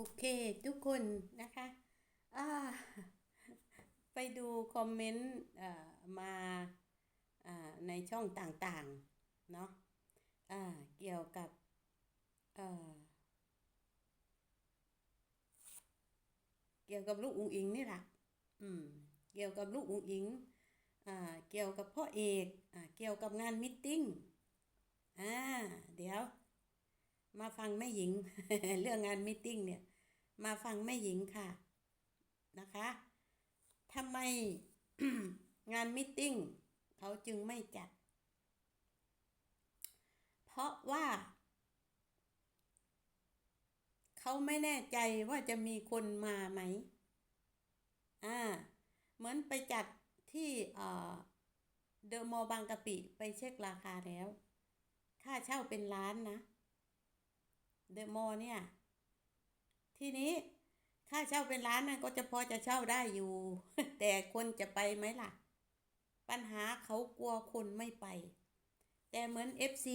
โอเค ทุกคนนะคะไปดูคอมเมนต์เอ่อมาอ่าในช่องต่างๆ เนาะอ่าเกี่ยวกับเกี่ยวกับลูกอุ๋งอิงนี่แหละอืม เกี่ยวกับลูกอุ๋งอิงอ่าเกี่ยวกับพ่อเอกอ่าเกี่ยวกับงานมิทติ้งอ่าเดี๋ยว มาฟังแม่หญิง เรื่องงานมิทติ้งเนี่ย มาฟังแม่หญิงค่ะนะคะทำไมงานมิทติ้งเขาจึงไม่จัด เพราะว่า เขาไม่แน่ใจว่าจะมีคนมาไหมอ่าเหมือนไปจัดที่เดอะมอลล์บางกะปิไปเช็คราคาแล้ว ค่าเช่าเป็นล้านนะ เดอะมอลล์เนี่ย ทีนี้ค่าเช่าเป็นล้านนะก็จะพอจะเช่าได้อยู่ แต่คนจะไปไหมล่ะ ปัญหาเขากลัวคนไม่ไป แต่เหมือน FC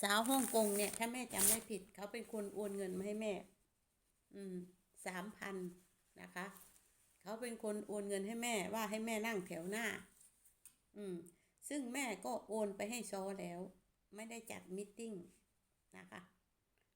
สาวฮ่องกงเนี่ย ถ้าแม่จำไม่ผิด เขาเป็นคนโอนเงินมาให้แม่ อืมสามพันนะคะ เขาเป็นคนโอนเงินให้แม่ว่าให้แม่นั่งแถวหน้า อืม ซึ่งแม่ก็โอนไปให้ซอแล้ว ไม่ได้จัดมิทติ้งนะคะ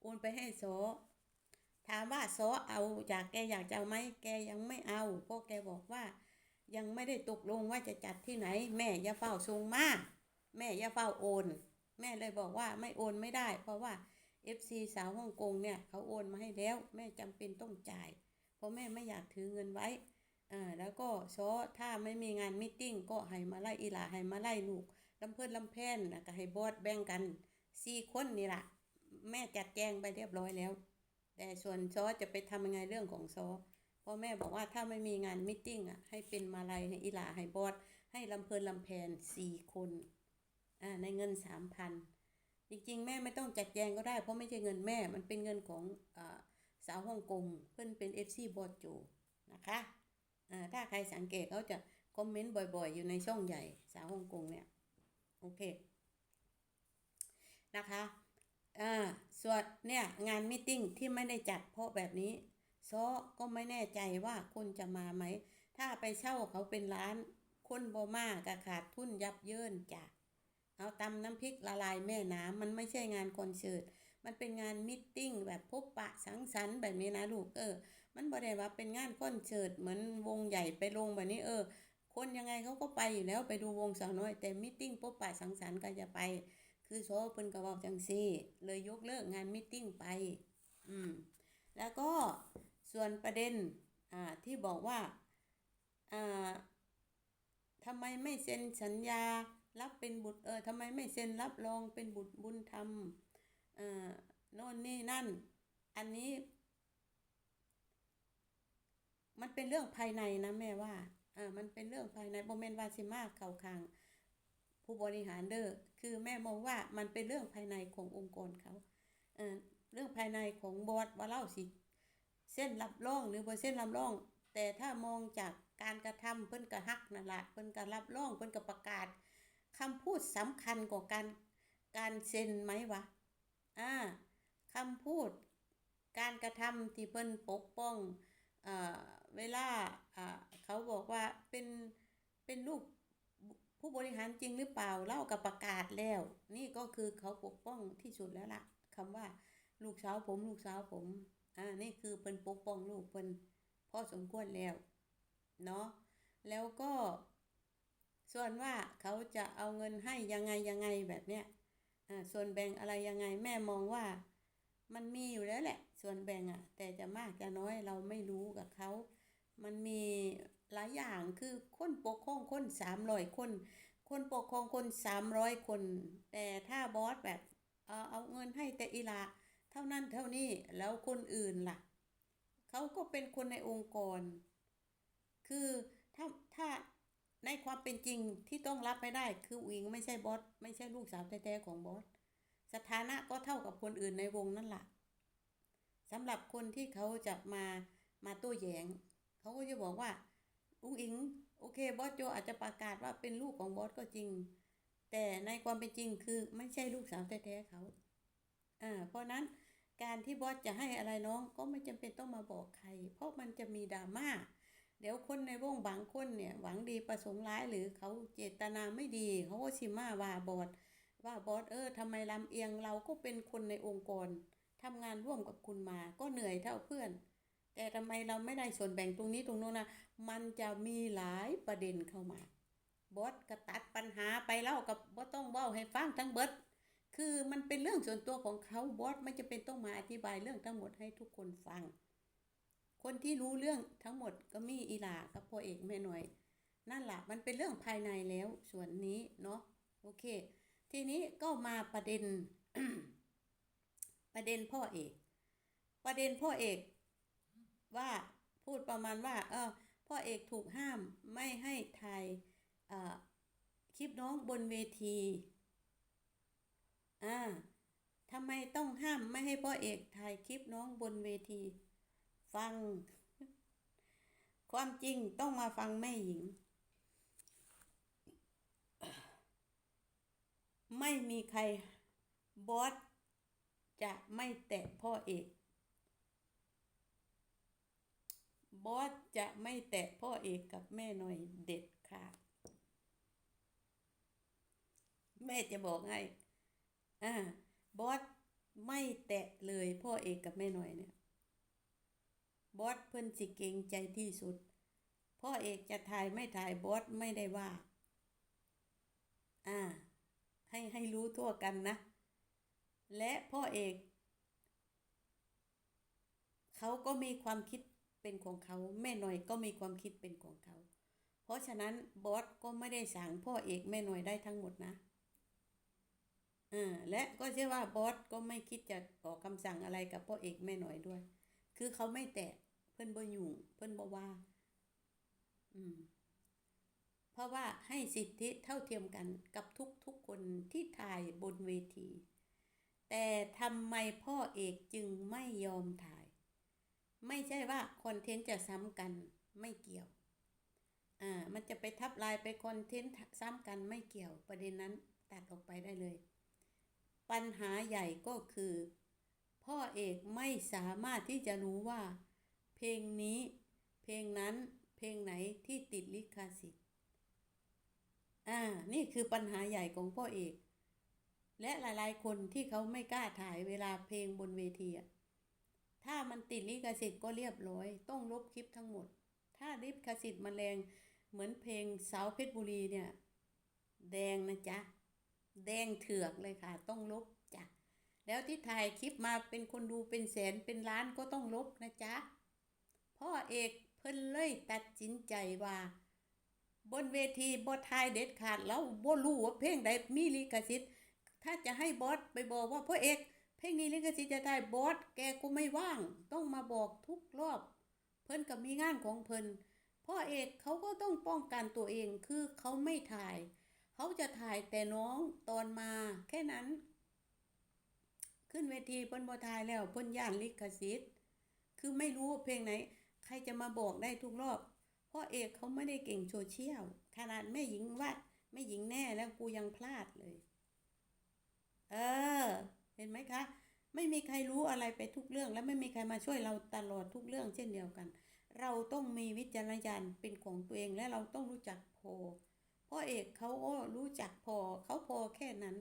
โอนไปให้ซอ ถามว่าซอเอาอยากแกอยากจะเอาไหมแกยังไม่เอาเพราะแกบอกว่า ยังไม่ได้ตกลงว่าจะจัดที่ไหน แม่อย่าเฝ้าทรงมาก แม่อย่าเฝ้าโอน แม่เลยบอกว่าไม่โอนไม่ได้ เพราะว่า FC สาวฮ่องกงเนี่ยเขาโอนมาให้แล้ว แม่จำเป็นต้องจ่าย เพราะแม่ไม่อยากถือเงินไว้อ่าแล้วก็ซอถ้าไม่มีงานมิทติ้งก็ให้มาไล่อีหลาให้มาไล่ลูกลำเพิ่นลำแพนนะก็ให้บอสแบ่งกันสี่คนนี่ละแม่จัดแจงไปเรียบร้อยแล้ว แต่ส่วนซอจะไปทำยังไงเรื่องของซอเพราะแม่บอกว่าถ้าไม่มีงานมิทติ้งอะให้เป็นมาลัยให้อีหลาให้บอสให้ลำเพลินลำแพนสี่คนอ่าในเงินสามพันจริงๆ แม่ไม่ต้องจัดแจงก็ได้ เพราะไม่ใช่เงินแม่มันเป็นเงินของอ่าสาวฮ่องกงเพื่อนเป็น FC บอสโจนะคะอ่าถ้าใครสังเกตเขาจะคอมเมนต์บ่อยๆ อยู่ในช่องใหญ่สาวฮ่องกงเนี่ยโอเคนะคะ อ่าส่วนเนี่ยงานมิทติ้งที่ไม่ได้จัดเพราะแบบนี้ซอก็ไม่แน่ใจว่าคนจะมาไหม ถ้าไปเช่าเขาเป็นร้าน คนบ่มากะขาดทุนยับเยินจ้ะเอาตำน้ำพริกละลายแม่น้ำมันไม่ใช่งานคอนเสิร์ตมันเป็นงานมิทติ้งแบบพบปะสังสรรค์แบบนี้นะลูกเออ มันบ่ได้ว่าเป็นงานคอนเสิร์ตเหมือนวงใหญ่ไปลงแบบนี้เออ คนยังไงเขาก็ไปอยู่แล้วไปดูวงสาวน้อย แต่มิทติ้งพบปะสังสรรค์ก็จะไป คือโซเพิ่นก็เว้าจังซี่ เลยยกเลิกงานมิทติ้งไป อืม แล้วก็ส่วนประเด็น อ่า ที่บอกว่า อ่าทำไมไม่เซ็นสัญญา รับเป็นบุตร เออทำไมไม่เซ็นรับรองเป็นบุตรบุญธรรมอ่าโน่นนี่นั่น อันนี้ มันเป็นเรื่องภายในนะแม่ว่า อ่า มันเป็นเรื่องภายในโมเมนต์วาซิมาเข้าคางผู้บริหารเด้อ คือแม่มองว่ามันเป็นเรื่องภายในขององค์กรเขาเเรื่องภายในของบอสว่าเล่าสิเส้นรับรองหรือบ่เส้นรับรอง แต่ถ้ามองจากการกระทำเพิ่นก็ฮักนั่นละเพิ่นก็รับรองเพิ่นก็ประกาศคำพูดสำคัญกว่าการการเซ็นไหมวะอ่าคำพูดการกระทำที่เพิ่นปกป้องเอ่อเวลาอ่าเขาบอกว่าเป็นเป็นลูก ผู้บริหารจริงหรือเปล่าเล่ากับประกาศแล้ว นี่ก็คือเขาปกป้องที่สุดแล้วล่ะคำว่าลูกสาวผมลูกสาวผมอ่านี่คือเพิ่นปกป้องลูกเพิ่นพ่อสมควรแล้วเนาะแล้วก็ ส่วนว่าเขาจะเอาเงินให้ยังไงยังไงแบบเนี้ยอ่าส่วนแบ่งอะไรยังไงแม่มองว่ามันมีอยู่แล้วแหละ ส่วนแบ่งอะ่ะ แต่จะมากจะน้อยเราไม่รู้กับเขา มันมี หลายอย่างคือคนปกครองคนสามร้อยคน คนปกครองคนสามร้อยคน แต่ถ้าบอสแบบเอาเอาเงินให้แต่อีละเท่านั้นเท่านี้แล้วคนอื่นล่ะ เขาก็เป็นคนในองค์กร คือถ้าถ้าในความเป็นจริงที่ต้องรับไม่ได้คืออุ๋งไม่ใช่บอสไม่ใช่ลูกสาวแท้ๆของบอสสถานะก็เท่ากับคนอื่นในวงนั่นแหละสำหรับคนที่เขาจะมามาโต้แย้งเขาก็จะบอกว่า อุ้งอิง โอเค บอสโจอาจจะประกาศว่าเป็นลูกของบอสก็จริง แต่ในความเป็นจริงคือไม่ใช่ลูกสาวแท้ๆเขา อ่า เพราะนั้นการที่บอสจะให้อะไรน้องก็ไม่จำเป็นต้องมาบอกใคร เพราะมันจะมีดราม่า เดี๋ยวคนในวงบางคนเนี่ยหวังดีประสงค์ร้ายหรือเขาเจตนาไม่ดีเขาก็ชิมาว่าบอสว่าบอสเออทำไมลำเอียงเราก็เป็นคนในองค์กรทำงานร่วมกับคุณมาก็เหนื่อยเท่าเพื่อน แต่ทำไมเราไม่ได้ส่วนแบ่งตรงนี้ตรงโน้นนะ มันจะมีหลายประเด็นเข้ามาบอสก็ตัดปัญหาไปเล่ากับบอสต้องเว้าให้ฟังทั้งเบิด คือมันเป็นเรื่องส่วนตัวของเขาบอสไม่จะเป็นต้องมาอธิบายเรื่องทั้งหมดให้ทุกคนฟัง คนที่รู้เรื่องทั้งหมดก็มีอีหลากับพ่อเอกแม่หน่อย นั่นแหละมันเป็นเรื่องภายในแล้วส่วนนี้เนาะโอเค ทีนี้ก็มาประเด็น ประเด็นพ่อเอก ประเด็นพ่อเอกว่าพูดประมาณว่า เออ พ่อเอกถูกห้ามไม่ให้ถ่ายคลิปน้องบนเวทีอ่าทำไมต้องห้ามไม่ให้พ่อเอกถ่ายคลิปน้องบนเวที ฟัง ความจริงต้องมาฟังแม่หญิง ไม่มีใครบอสจะไม่แตะพ่อเอก บอสจะไม่แตะพ่อเอกกับแม่หน่อยเด็ดขาดแม่จะบอกให้อ่าบอสไม่แตะเลยพ่อเอกกับแม่หน่อยเนี่ยบอสเพิ่นสิเก่งใจที่สุด พ่อเอกจะถ่ายไม่ถ่ายบอสไม่ได้ว่า อ่า ให้ให้รู้ทั่วกันนะ และพ่อเอก เขาก็มีความคิด เป็นของเขาแม่หน่อยก็มีความคิดเป็นของเขา เพราะฉะนั้นบอสก็ไม่ได้สั่งพ่อเอกแม่หน่อยได้ทั้งหมดนะอ่าและก็เชื่อว่าบอสก็ไม่คิดจะออกคำสั่งอะไรกับพ่อเอกแม่หน่อยด้วย คือเขาไม่แตะเพิ่อนบ่ยุ่งเพิ่อนบ่ว่า อืม เพราะว่าให้สิทธิเท่าเทียมกันกับทุกๆคนที่ถ่ายบนเวที แต่ทำไมพ่อเอกจึงไม่ยอมถ่าย ไม่ใช่ว่าคอนเทนต์จะซ้ำกันไม่เกี่ยว อ่า มันจะไปทับลายไปคอนเทนต์ซ้ำกันไม่เกี่ยวประเด็นนั้นตัดออกไปได้เลย ปัญหาใหญ่ก็คือ พ่อเอกไม่สามารถที่จะรู้ว่า เพลงนี้ เพลงนั้น เพลงไหนที่ติดลิขสิทธิ์ อ่า นี่คือปัญหาใหญ่ของพ่อเอก และหลายๆ คนที่เขาไม่กล้าถ่ายเวลาเพลงบนเวทีอะ ถ้ามันติดลิขสิทธิ์ก็เรียบร้อย ต้องลบคลิปทั้งหมด ถ้าลิขสิทธิ์มันแรงเหมือนเพลงสาวเพชรบุรีเนี่ย แดงนะจ๊ะ แดงเถือกเลยค่ะ ต้องลบจ้ะ แล้วที่ถ่ายคลิปมาเป็นคนดูเป็นแสนเป็นล้านก็ต้องลบนะจ๊ะ พ่อเอกเพิ่นเลยตัดสินใจว่า บนเวทีบอทายเด็ดขาดแล้วบ่รู้ว่าเพลงใดมีลิขสิทธิ์ถ้าจะให้บอสไปบอกว่าพ่อเอก เพลงนี้ลิขสิทธิ์จะได้บอสแกก็ไม่ว่าง ต้องมาบอกทุกรอบ เพิ่นก็มีงานของเพิ่นพ่อเอกเขาก็ต้องป้องกันตัวเองคือเขาไม่ถ่าย เขาจะถ่ายแต่น้องตอนมาแค่นั้น ขึ้นเวทีเพิ่นบ่ถ่ายแล้วเพิ่นย่านลิขสิทธิ์คือไม่รู้ว่าเพลงไหน ใครจะมาบอกได้ทุกรอบพ่อเอกเขาไม่ได้เก่งโซเชียลขนาดแม่หญิงว่าแม่หญิงแน่แล้วกูยังพลาดเลย เออ เห็นไหมคะ ไม่มีใครรู้อะไรไปทุกเรื่อง และไม่มีใครมาช่วยเราตลอดทุกเรื่องเช่นเดียวกัน เราต้องมีวิจารณญาณเป็นของตัวเองและเราต้องรู้จักพอพ่อเอกเขาก็รู้จักพอเขาพอแค่นั้น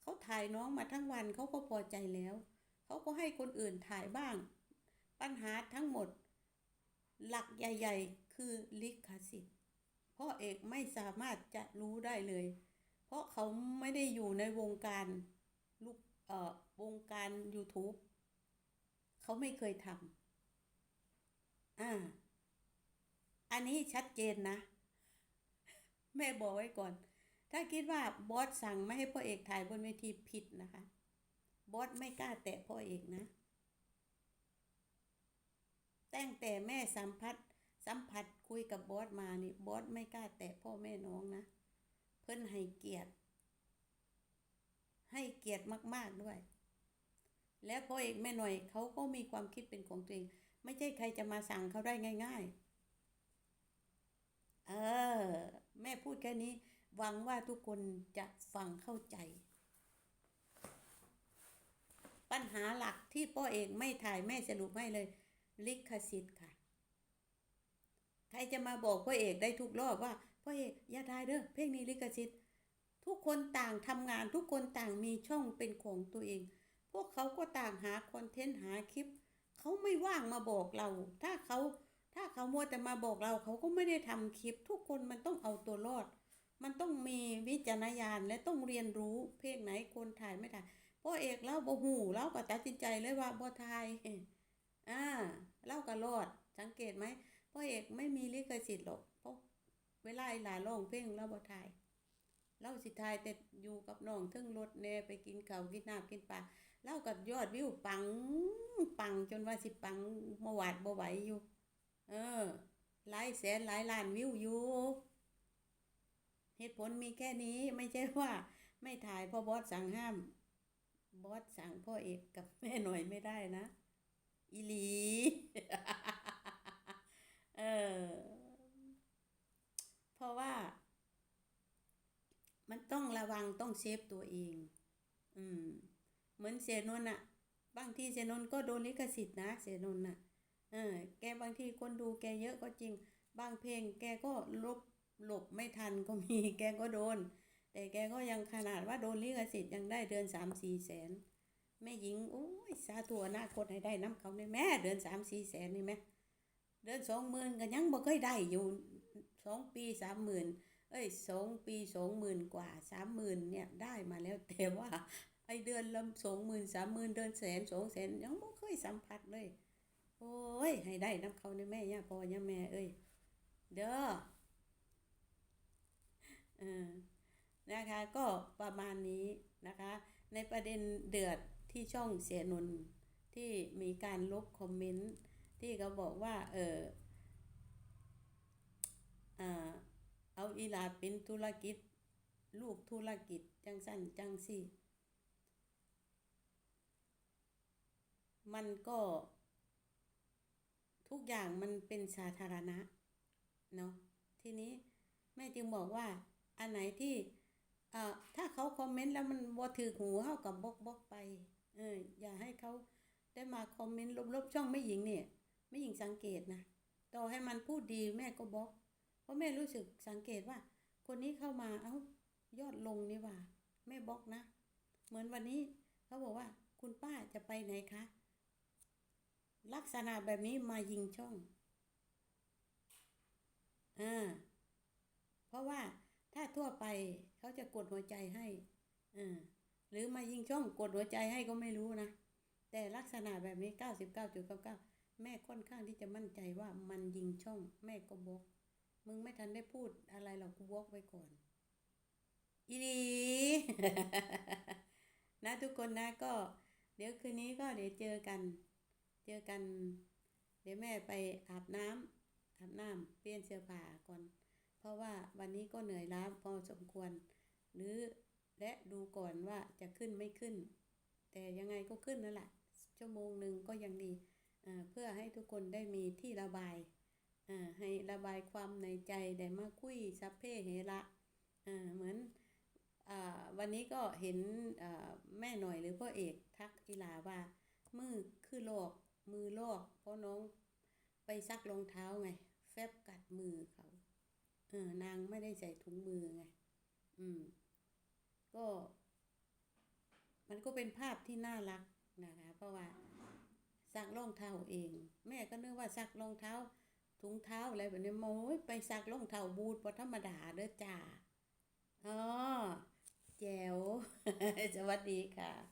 เขาถ่ายน้องมาทั้งวันเขาก็พอใจแล้ว เขาก็ให้คนอื่นถ่ายบ้าง ปัญหาทั้งหมด หลักใหญ่ ๆ คือลิขสิทธิ์พ่อเอกไม่สามารถจะรู้ได้เลย เพราะเขาไม่ได้อยู่ในวงการลูกเอ่อ วงการ YouTube เขาไม่เคยทำอ่า อันนี้ชัดเจนนะ แม่บอกไว้ก่อน ถ้าคิดว่าบอสสั่งไม่ให้พ่อเอกถ่ายบนเวทีผิดนะคะ บอสไม่กล้าแตะพ่อเอกนะ ตั้งแต่แม่สัมผัสสัมผัสคุยกับบอสมานี่บอสไม่กล้าแตะพ่อแม่น้องนะ เพิ่นให้เกียรติ ให้เกียรติมาก ๆ ด้วย แล้วพ่อเอกแม่หน่อยเขาก็มีความคิดเป็นของตัวเอง ไม่ใช่ใครจะมาสั่งเขาได้ง่าย ๆ เออ แม่พูดแค่นี้ หวังว่าทุกคนจะฟังเข้าใจ ปัญหาหลักที่พ่อเอกไม่ถ่ายแม่สรุปให้เลย ลิขสิทธิ์ค่ะ ใครจะมาบอกพ่อเอกได้ทุกรอบว่าพ่อเอกอย่าถ่ายเด้อเพลงนี้ลิขสิทธิ์ทุกคนต่างทำงานทุกคนต่างมีช่องเป็นของตัวเอง พวกเขาก็ต่างหาคอนเทนต์หาคลิป เขาไม่ว่างมาบอกเรา ถ้าเขาถ้าเขามัวแต่มาบอกเราเขาก็ไม่ได้ทำคลิป ทุกคนมันต้องเอาตัวรอด มันต้องมีวิจารณญาณและต้องเรียนรู้เพลงไหนคนถ่ายไม่ถ่ายพ่อเอกเล่าบ่หูเล่าก็ตัดสินใจเลยว่าบ่ถ่ายอ่าเล่าก็รอด สังเกตไหมพ่อเอกไม่มีลิขสิทธิ์หรอกเพราะเวลาหลาร้องเพลงเราบ่ถ่ายเล่าสิทายแต่อยู่กับน้องทึ่งรถแน่ไปกินข้าวกินน้ำกินปลา เล่ากับยอดวิวปังปังจนว่าสิปังมื่อวาดบ่ไหวอยู่ เออหลายแสนหลายล้านวิวอยู่เหตุผลมีแค่นี้ไม่ใช่ว่า ไม่ถ่ายเพราะบอสสั่งห้าม บอสสั่งพ่อเอกกับแม่หน่อยไม่ได้นะ อีหลี เออ เพราะว่า มันต้องระวังต้องเซฟตัวเอง อืม เหมือนเสียนนอะบางทีเสียนนก็โดนลิขสิทธิ์นะเสียนนท์น่ะเออแกบางทีคนดูแกเยอะก็จริง บางเพลงแกก็ลบหลบไม่ทันก็มีแกก็โดน แต่แกก็ยังขนาดว่าโดนลิขสิทธิ์ยังได้เดือนสามสี่แสนแม่หญิงโอ้ยสาตัวอนาคตให้ได้น้ำเขาในแม่เดือนสามสี่แสนนี่แม่เดือนสองหมื่นก็ยังบ่เคยได้อยู่สองปีสามหมื่นเอ้ยสองปีสองหมื่นกว่าสามหมื่นเนี่ยได้มาแล้วแต่ว่า เดือนละสองหมื่นสามหมื่นเดือนแสนสองแสนยังบ่เคยสัมผัสเลย โอ้ย ให้ได้น้ำเขาในแม่ย่าพ่อย่าแม่เอ้ย เด้อเออนะคะก็ประมาณนี้นะคะ ในประเด็นเดือดที่ช่องเสียนนที่มีการลบคอมเมนต์ที่เขาบอกว่า เออเอาอีลาเป็นธุรกิจ ลูกธุรกิจ จังสั้นจังสี่ มันก็ ทุกอย่างมันเป็นสาธารณะ เนาะทีนี้แม่จึงบอกว่า อันไหนที่เอ่อถ้าเขาคอมเมนต์แล้วมันบ่ถือหูเฮากับบล็อกบล็อกไป เออ อย่าให้เขาได้มาคอมเมนต์ลบๆช่องแม่หญิงเนี่ยแม่หญิงสังเกตนะต่อให้มันพูดดีแม่ก็บล็อก เพราะแม่รู้สึกสังเกตว่า คนนี้เข้ามาเอ้ายอดลงนี่ว่าแม่บล็อกนะ เหมือนวันนี้เขาบอกว่าคุณป้าจะไปไหนคะ ลักษณะแบบนี้มายิงช่องอ่าเพราะว่าถ้าทั่วไปเขาจะกดหัวใจให้อ่าหรือมายิงช่องกดหัวใจให้ก็ไม่รู้นะ แต่ลักษณะแบบนี้99.99แม่ค่อนข้างที่จะมั่นใจว่ามันยิงช่อง แม่ก็บล็อก มึงไม่ทันได้พูดอะไรหรอกกูบล็อกไว้ก่อน อีหลีนะทุกคนนะก็ เดี๋ยวคืนนี้ก็เดี๋ยวเจอกัน เจอกัน เดี๋ยวแม่ไปอาบน้ำอาบน้ำเปลี่ยนเสื้อผ้าก่อน เพราะว่าวันนี้ก็เหนื่อยล้าพอสมควร หรือและดูก่อนว่าจะขึ้นไม่ขึ้น แต่ยังไงก็ขึ้นนั่นแหละชั่วโมงหนึ่งก็ยังดีเพื่อให้ทุกคนได้มีที่ระบายให้ระบายความในใจได้มาคุยซัพเพเหระเหมือนอวันนี้ก็เห็นแม่หน่อยหรือพ่อเอกทักอีลาว่ามือคือลอก มือลอกเพราะน้องไปซักรองเท้าไง แฟบกัดมือเขาเออนางไม่ได้ใส่ถุงมือไง อืม ก็ มันก็เป็นภาพที่น่ารักนะคะ เพราะว่าซักรองเท้าเอง แม่ก็นึกว่าซักรองเท้า ถุงเท้าอะไรแบบนี้โม้ยไปซักรองเท้าบูทบ่ธรรมดาเด้อจ้าอ๋อแจ๋วสวัสดีค่ะ